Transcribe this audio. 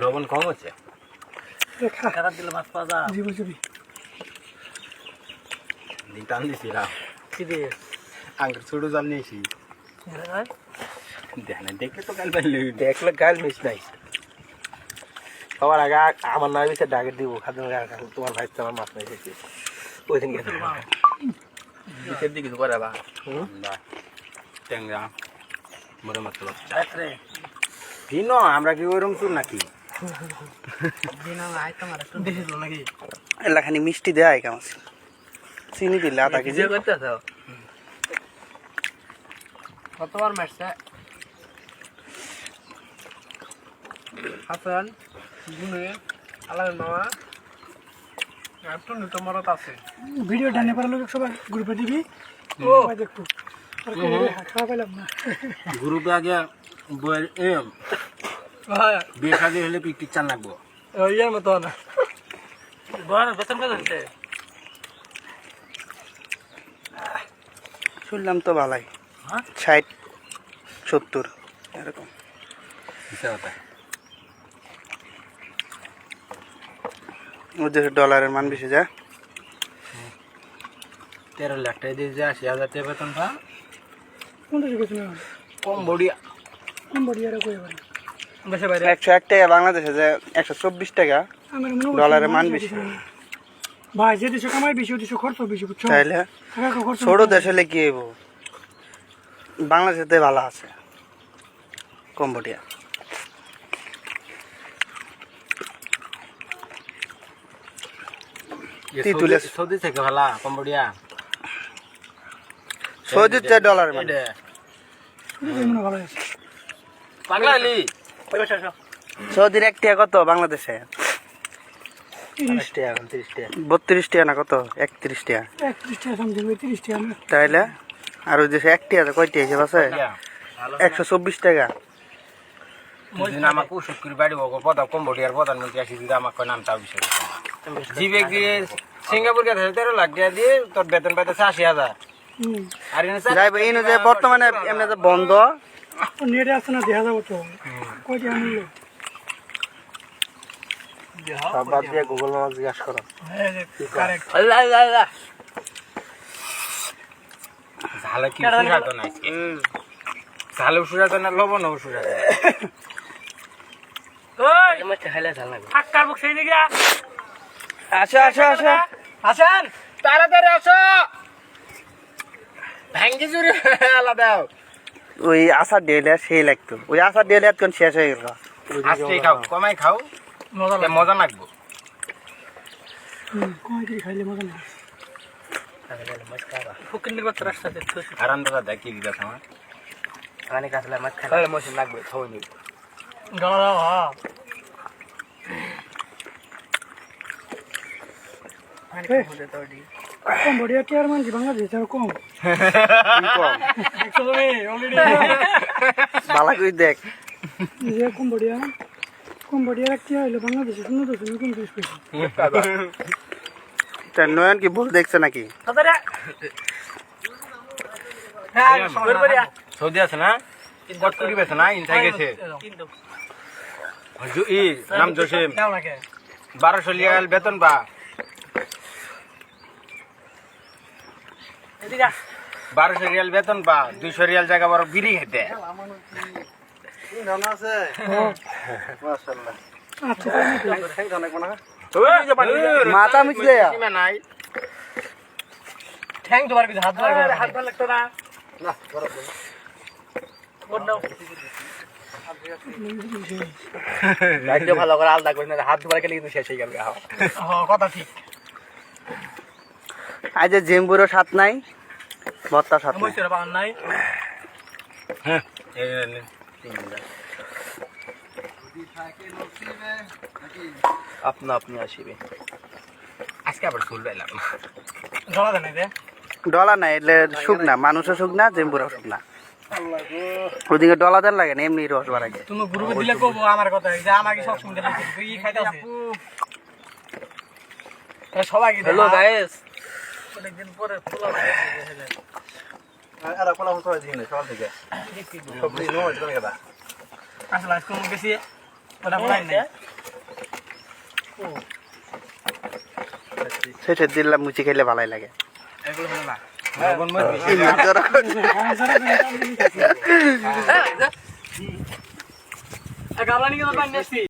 লবণ কম হচ্ছে? খা খারাপ দিলে মাছ পাওয়া যায়। জিবি জিবি দিন টান দিছিলাম কি দিয়ে আঙ্কের ছোট জাল নিয়েছি। ভাই দেখ তো কাল পারলি দেখলে গাল মিস নাই। সবার আগে আমার নয় বিষয়ে ডাকে দিব খাদ্য তোমার ভাই তো আমার মাছ নাই এসেছি। ওই দিন গেছে। বিশের দিকে করে বা। ট্যাংরা মরে মাছ রে। ভিন্ন আমরা কি ওইরকম চুর নাকি? এলাখানি মিষ্টি দেয় কেমন চিনি দিলে আধা কেজি। কতবার মারছে? হাসান গুনে আলাদা মামা একটু নিত মরত আছে। ভিডিও ডানে পারা লোক সবাই গ্রুপে দিবি। ও। দেখব। খাওয়া পেলাম না। গ্রুপে আগে বইয়ের এ বিয়ে শাদি হলে পিকটিক চান লাগবো। ইয়ার মতো না। বড় বেতন কত হচ্ছে? শুনলাম তো ভালাই। হ্যাঁ? ষাট সত্তর এরকম। ডলারের মান বেশি যা। তেরো লাখ টাকা দিয়ে যে আশি হাজার টাকা বেতন পা কোনটা শিখেছি না কম বড়িয়া কোন কই এবার একশো এক টাকা বাংলাদেশে যে একশো চব্বিশ টাকা আমার মনে ডলারের বেশি। ভাই যে দেশে কামাই বেশি ওই দেশে খরচ বেশি বুঝছ? তাইলে ছোট দেশ হলে কি হইব? বাংলাদেশে ভালো আছে। কম্বোডিয়া। সৌদি থেকে ভালা কম্বোডিয়া। সৌদির চেয়ে ডলারের মান ভালো আছে। আসো। সৌদির এক টাকা কত বাংলাদেশে? বত্রিশ টাকা না কত? একত্রিশ টাকা তাইলে? আর ওই দেশে এক টাকা কয়টি হিসেব আছে? একশো চব্বিশ টাকা। দিন আমাকে উসুক করে বাড়ি বকো প্রধান কম্বোডিয়ার প্রধানমন্ত্রী আসি দিদি আমাকে নাম চাও বিষয় জিবে গিয়ে সিঙ্গাপুর গেছে তেরো লাখ টাকা দিয়ে তোর বেতন পাইতেছে আশি হাজার। আর বর্তমানে এমনি যে বন্ধ নেটে আসছে না দেখা যাব তো। কয় টাকা মূল্য সব বাদ দিয়ে গুগল জিজ্ঞাসা করো। ঝালে কি নাই না আসো আসো আসো। হাসান তাড়াতাড়ি আসো। ভাঙ্গি চুরি আলাদা। ওই আচার দিলে সেই লাগতো। ওই আচার দিলে এতক্ষণ শেষ হয়ে গেল। আজকে খাও কমাই খাও মজা লাগবো। হুম কয় টাকা খাইলে মাছ খাবা ফুকিন্দির বাচ্চা রাস্তা দেখতে আর আন্দাজা দেখ অনেক আসলে মাছ খাই তাহলে লাগবে খাওয়াই নিবি হ্যাঁ কম আর মান কি বাংলাদেশ আর কম। বালা করে দেখ। যে কম বডি আর কম বডি আর টিয়া হইলে বাংলাদেশে শূন্য দশমিক উনত্রিশ পয়সা তা নয়ন কি ভুল দেখছে নাকি? হ্যাঁ সৌদি আছে না? বেছে না? ইনসাই গেছে। নাম দাও বারোশো লিয়াল বেতন পা এদিকে আস। বারোশো রিয়াল বেতন পা দুইশো রিয়াল জায়গা বড় বিড়ি খেতে। মাথা মিচলে নাই ঠ্যাং হাত লাগতো না। কোন দাও রাজ্য ভালো করে আলাদা করে না হাত ধোয়ার গেলে কিন্তু শেষ হয়ে যাবে হ্যাঁ কথা ঠিক। আজ যে জেম্বুরও সাত নাই ভত্তা সাত নাই। হ্যাঁ। আপনা আপনি আসিবে। আজকে আবার চুল পাইলাম। জলা দেন ডলা নাই এলে মানুষও জেম্বুরও ওদিকে ডলা দেন লাগে না এমনি রস বাড়াগে তুমি গ্রুপে দিলে কবো আমার কথা এই যে আমাকে সব শুনতে লাগে তুই খাইতে সবাই হ্যালো গাইস অনেকদিন পরে খোলা আর কোলা ফটো দিন সকাল থেকে। সব দিন নয় চলে গেলা। আসলে আজকে মুখ গেছি ওটা বলাই নাই। সেটা দিলাম মুচি খেলে ভালোই লাগে। এগুলো হলো না। লবণ মরিচ বেশি। গাবলা নিয়ে পানি